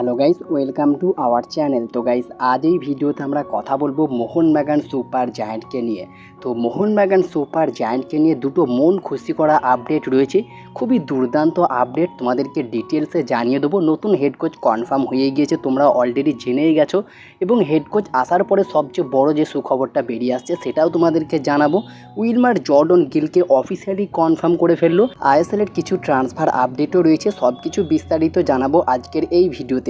Hello guys, welcome to our channel. তো guys, আজ এই ভিডিওতে আমরা কথা বলব মোহনবাগান সুপার জায়ান্টকে নিয়ে। তো মোহন মোহনবাগান সুপার জায়ান্টকে নিয়ে দুটো মন খুশি করা আপডেট রয়েছে। খুবই দুর্দান্ত আপডেট, তোমাদেরকে ডিটেলসে জানিয়ে দেবো। নতুন হেড কোচ কনফার্ম হয়ে গিয়েছে, তোমরা অলরেডি জেনেই গেছো। এবং হেড কোচ আসার পরে সবচেয়ে বড় যে সুখবরটা বেরিয়ে আসছে, সেটাও তোমাদেরকে জানাব। উইলমার জর্ডন গিলকে অফিসিয়ালি কনফার্ম করে ফেলল। আইএসএলের কিছু ট্রান্সফার আপডেটও রয়েছে সব কিছু বিস্তারিত জানাব আজকের এই ভিডিওতে।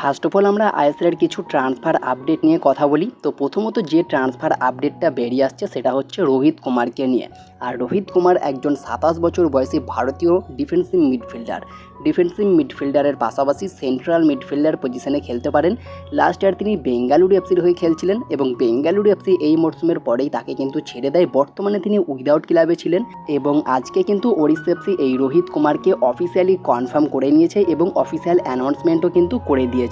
ফার্স্ট অফ অল আমরা আইএসএলের কিছু ট্রান্সফার আপডেট নিয়ে কথা বলি। তো প্রথমত যে ট্রান্সফার আপডেটটা বেরিয়ে আসছে, সেটা হচ্ছে রোহিত কুমারকে নিয়ে। আর রোহিত কুমার একজন সাতাশ বছর বয়সী ভারতীয় ডিফেন্সিভ মিডফিল্ডার ডিফেন্সিভ মিডফিল্ডারের পাশাপাশি সেন্ট্রাল মিডফিল্ডার পজিশনে খেলতে পারেন। লাস্ট ইয়ার তিনি বেঙ্গালুরু এফসির হয়ে খেলছিলেন এবং বেঙ্গালুরু এফসি এই মরশুমের পরেই তাকে কিন্তু ছেড়ে দেয়। বর্তমানে তিনি উইদাউট ক্লাবে ছিলেন এবং আজকে কিন্তু ওড়িশা এফসি এই রোহিত কুমারকে অফিসিয়ালি কনফার্ম করে নিয়েছে এবং অফিসিয়াল অ্যানাউন্সমেন্টও কিন্তু করে দিয়েছে।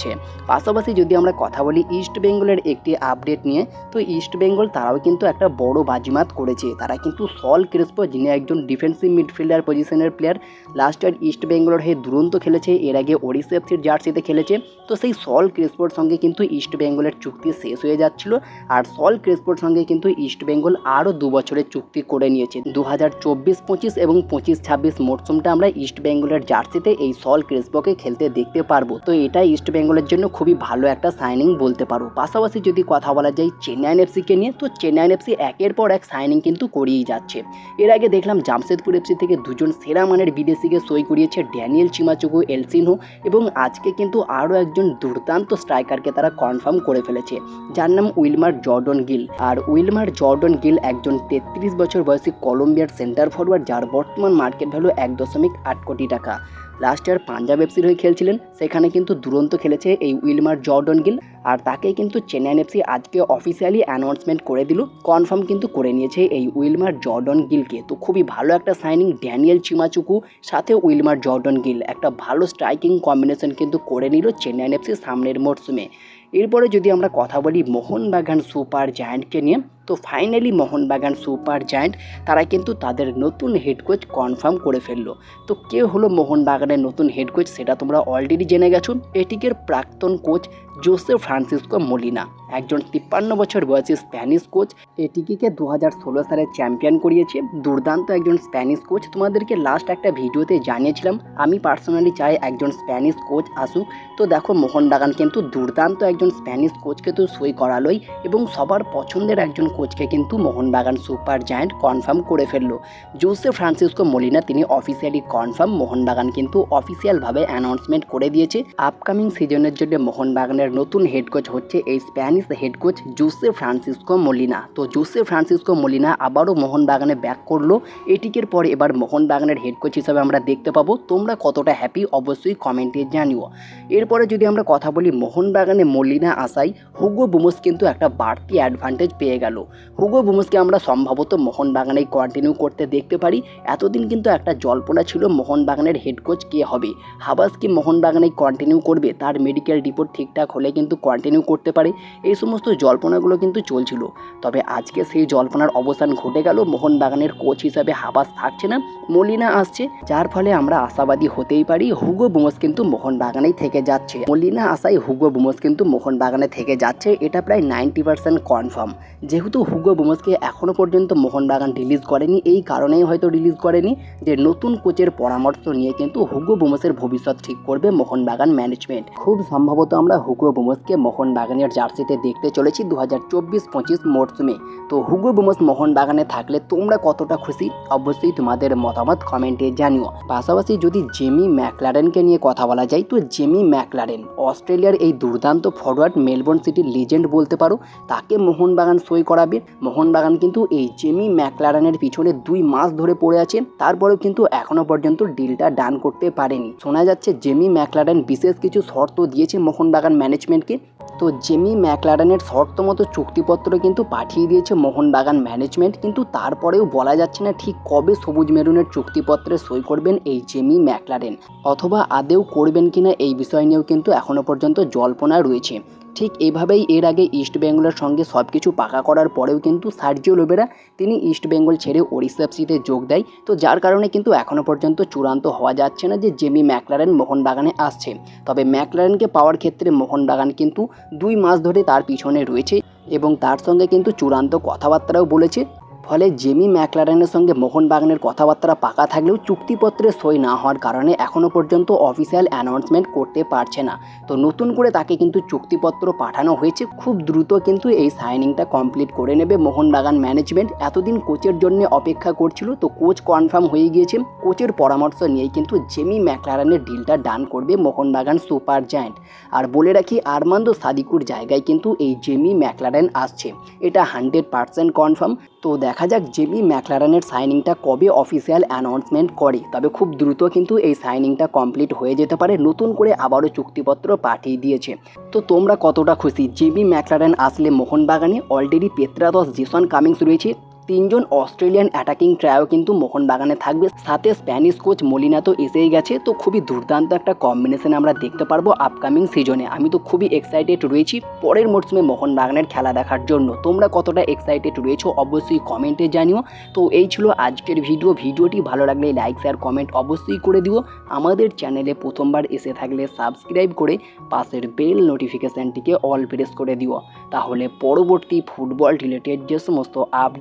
পাশাপাশি যদি আমরা কথা বলি ইস্ট বেঙ্গলের একটি আপডেট নিয়ে, তো ইস্ট বেঙ্গল তারাও কিন্তু একটা বড় বাজিমাত করেছে। তারা কিন্তু সল ক্রিস্পো যিনি একজন ডিফেন্সিভ মিডফিল্ডার পজিশনের প্লেয়ার লাস্ট ইয়ার ইস্ট বেঙ্গলের হয়ে দুরন্ত খেলেছে। এর আগে ওড়িশা এফসির জার্সিতে খেলেছে। তো সেই সল ক্রিস্পোর সঙ্গে কিন্তু ইস্ট বেঙ্গলের চুক্তি শেষ হয়ে যাচ্ছিল। আর সল ক্রিস্পোর সঙ্গে কিন্তু ইস্ট বেঙ্গল আরও দু বছরের চুক্তি করে নিয়েছে। দু হাজার চব্বিশ পঁচিশ এবং পঁচিশ ছাব্বিশ মরশুমটা আমরা ইস্ট বেঙ্গলের জার্সিতে এই সল ক্রিস্পোকে খেলতে দেখতে পারব। তো এটা ইস্ট বেঙ্গলের জন্য খুবই ভালো একটা সাইনিং বলতে পারো। পাশাপাশি যদি কথা বলা যায় চেন্নাইন এফসিকে নিয়ে, তো চেন্নাইন এফসি একের পর এক সাইনিং কিন্তু করিয়েই যাচ্ছে। এর আগে দেখলাম জামশেদপুর এফসি থেকে দুজন সেরা মানের বিদেশিকে সই করিয়েছে ড্যানিয়েল চিমাচুকু, এলসিনহো এবং আজকে কিন্তু আরও একজন দুর্দান্ত স্ট্রাইকারকে তারা কনফার্ম করে ফেলেছে, যার নাম উইলমার জর্ডন গিল। আর উইলমার জর্ডন গিল একজন তেত্রিশ বছর বয়সী কলম্বিয়ার সেন্টার ফরওয়ার্ড যার বর্তমান মার্কেট ভ্যালু এক দশমিক আট কোটি টাকা। লাস্ট ইয়ার পাঞ্জাব এফসির হয়ে খেলছিলেন, সেখানে কিন্তু দুরন্ত খেলেছে এই উইলমার জর্ডন গিল আর তাকে কিন্তু চেন্নাইন এফসি আজকে অফিসিয়ালি অ্যানাউন্সমেন্ট করে দিল কনফার্ম কিন্তু করে নিয়েছে এই উইলমার জর্ডন গিলকে তো খুবই ভালো একটা সাইনিং ড্যানিয়েল চিমাচুকু সাথে উইলমার জর্ডন গিল একটা ভালো স্ট্রাইকিং কম্বিনেশন কিন্তু করে নিল চেন্নাইন এফসি সামনের মরশুমে এরপরে যদি আমরা কথা বলি মোহনবাগান সুপার জায়ান্টকে নিয়ে তো ফাইনালি মোহনবাগান সুপার জায়ান্ট, তারা কিন্তু তাদের নতুন হেড কোচ কনফার্ম করে ফেলল। তো কে হলো মোহনবাগানের নতুন হেড কোচ সেটা তোমরা অলরেডি জেনে গেছো। এটিকের প্রাক্তন কোচ জোসেফ ফ্রান্সিসকো মলিনা একজন তিপ্পান্ন বছর বয়সী স্প্যানিশ কোচ এটিকে দু হাজার ষোলো সালে চ্যাম্পিয়ন করিয়েছে। দুর্দান্ত একজন স্প্যানিশ কোচ তোমাদেরকে লাস্ট একটা ভিডিওতে জানিয়েছিলাম, আমি পার্সোনালি চাই একজন স্প্যানিশ কোচ আসুক। তো দেখো, মোহনবাগান কিন্তু দুর্দান্ত একজন স্প্যানিশ কোচকে তো সই করালোই এবং সবার পছন্দের একজন কোচকে কিন্তু মোহনবাগান সুপার জায়ান্ট কনফার্ম করে ফেলল। জোসে ফ্রান্সিসকো মলিনা তিনি অফিসিয়ালি কনফার্ম মোহনবাগান কিন্তু অফিসিয়ালভাবে অ্যানাউন্সমেন্ট করে দিয়েছে। আপকামিং সিজনের জন্য মোহনবাগানের নতুন হেড কোচ হচ্ছে এই Spanish head coach Jose Francisco Molina. তো জোসে ফ্রান্সিসকো মলিনা আবারও মোহনবাগানে ব্যাক করল। এটিকের পর এবার মোহনবাগানের হেড কোচ হিসাবে আমরা দেখতে পাবো। তোমরা কতটা হ্যাপি অবশ্যই কমেন্টে জানিও। এরপরে যদি আমরা কথা বলি মোহনবাগানে মলিনা আসাই হুগো বুমস কিন্তু একটা বাড়তি অ্যাডভান্টেজ পেয়ে গেল। হুগো বুমসকে আমরা সম্ভবত মোহনবাগানে কন্টিনিউ করতে দেখতে পারি। এতদিন কিন্তু একটা জল্পনা ছিল মোহনবাগানের হেড কোচ কে হবে। হাবাস কি মোহনবাগানে কন্টিনিউ করবে? তার মেডিকেল রিপোর্ট ঠিকঠাক হলে কিন্তু কন্টিনিউ করতে পারে। এই সমস্ত জল্পনাগুলো কিন্তু চলছিল। তবে আজকে সেই জল্পনার অবসান ঘটে গেল। মোহনবাগানের কোচ হিসাবে হাবাস থাকছে না, মলিনা আসছে। যার ফলে আমরা আশাবাদী হতেই পারি হুগো বুমস কিন্তু মোহনবাগানেই থেকে যাচ্ছে। মলিনা আশায় হুগো বুমস কিন্তু মোহনবাগানে থেকে যাচ্ছে। এটা প্রায় নাইনটি পার্সেন্ট কনফার্ম যেহেতু হুগো বুমসকে এখনও পর্যন্ত মোহনবাগান রিলিজ করেনি। এই কারণেই হয়তো রিলিজ করেনি যে নতুন কোচের পরামর্শ নিয়ে কিন্তু হুগো বুমসের ভবিষ্যৎ ঠিক করবে মোহনবাগান ম্যানেজমেন্ট খুব সম্ভবত আমরা হুগো বুমসকে মোহনবাগানের জার্সিতে দেখতে চলেছি দু হাজার চব্বিশ পঁচিশ মরশুমে তো হুগো বুমস মোহনবাগানে থাকলে তোমরা কতটা খুশি? অবশ্যই তোমাদের মতামত কমেন্টে জানিও। পাশাপাশি যদি জেমি ম্যাকলারেনকে নিয়ে কথা বলা যায়, তো জেমি ম্যাকলারেন অস্ট্রেলিয়ার এই দুর্দান্ত ফরওয়ার্ড মেলবোর্ন সিটির লিজেন্ড বলতে পারো, তাকে মোহনবাগান সই করাবে মোহনবাগান কিন্তু এই জেমি ম্যাকলারেনের পিছনে দুই মাস ধরে পড়ে আছে তারপরেও কিন্তু এখনও পর্যন্ত ডিলটা ডান করতে পারেনি। শোনা যাচ্ছে জেমি ম্যাকলারেন বিশেষ কিছু শর্ত দিয়েছে মোহনবাগান ম্যানেজমেন্টকে। তো জেমি ম্যাকলারেনের শর্ত মতো চুক্তিপত্র কিন্তু পাঠিয়ে দিয়েছে মোহনবাগান ম্যানেজমেন্ট। কিন্তু তারপরেও বলা যাচ্ছে না ঠিক কবে সবুজ মেরুনের চুক্তিপত্রে সই করবেন এই জেমি ম্যাকলারেন। অথবা আদেও করবেন কিনা এই বিষয় নিয়েও কিন্তু এখনও পর্যন্ত জল্পনা রয়েছে। ঠিক এইভাবেই এর আগে ইস্ট বেঙ্গলের সঙ্গে সব কিছু পাকা করার পরেও কিন্তু সার্জিও লোবেরা তিনি ইস্ট বেঙ্গল ছেড়ে ওড়িশা এফসিতে যোগ দেয়। তো যার কারণে কিন্তু এখনও পর্যন্ত চূড়ান্ত হওয়া যাচ্ছে না যে জেমি ম্যাকলারেন মোহনবাগানে আসছে। তবে ম্যাকলারেনকে পাওয়ার ক্ষেত্রে মোহনবাগান কিন্তু দুই মাস ধরে তার পিছনে রয়েছে এবং তার সঙ্গে কিন্তু চূড়ান্ত কথাবার্তাও বলেছে। ফলে জেমি ম্যাকলারেনের সঙ্গে মোহনবাগানের কথাবার্তা পাকা থাকলেও চুক্তিপত্রে সই না হওয়ার কারণে এখনও পর্যন্ত অফিসিয়াল অ্যানাউন্সমেন্ট করতে পারছে না। তো নতুন করে তাকে কিন্তু চুক্তিপত্র পাঠানো হয়েছে। খুব দ্রুত কিন্তু এই সাইনিংটা কমপ্লিট করে নেবে মোহনবাগান ম্যানেজমেন্ট। এতদিন কোচের জন্য অপেক্ষা করছিল, তো কোচ কনফার্ম হয়ে গিয়েছে। কোচের পরামর্শ নিয়েই কিন্তু জেমি ম্যাকলারেনের ডিলটা ডান করবে মোহনবাগান সুপার জায়ান্ট। আর বলে রাখি, আরমান্দ সাদিকুর জায়গায় কিন্তু এই জেমি ম্যাকলারেন আসছে। এটা হান্ড্রেড পার্সেন্ট কনফার্ম। তো দেখা যাক জেমি ম্যাকলারানের সাইনিংটা কবে অফিসিয়াল অ্যানাউন্সমেন্ট করে। তবে খুব দ্রুত কিন্তু এই সাইনিংটা কমপ্লিট হয়ে যেতে পারে, নতুন করে আবারও চুক্তিপত্র পাঠিয়ে দিয়েছে। তো তোমরা কতটা খুশি? জেমি ম্যাকলারান আসলে মোহনবাগানে অলরেডি পেত্রাদস জেসন কামিংস রয়েছে? তিনজন অস্ট্রেলিয়ান অ্যাটাকিং ট্রায়ও কিন্তু মোহনবাগানে থাকবে। সাথে স্প্যানিশ কোচ মলিনা তো এসেই গেছে, তো খুবই দুর্দান্ত একটা কম্বিনেশন আমরা দেখতে পারব আপকামিং সিজনে আমি তো খুবই এক্সাইটেড রয়েছি, পরের মরশুমে মোহনবাগানের খেলা দেখার জন্য। তোমরা কতটা এক্সাইটেড রয়েছো অবশ্যই কমেন্টে জানিও। তো এই ছিল আজকের ভিডিও ভিডিওটি ভালো লাগলে লাইক শেয়ার কমেন্ট অবশ্যই করে দিও। আমাদের চ্যানেলে প্রথমবার এসে থাকলে সাবস্ক্রাইব করে পাশের বেল নোটিফিকেশানটিকে অল প্রেস করে দিও। তাহলে পরবর্তী ফুটবল রিলেটেড যে সমস্ত আপ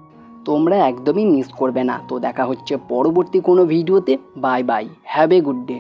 তোমরা একদমই মিস করবে না। তো দেখা হচ্ছে পরবর্তী কোনো ভিডিওতে। Bye bye have a good day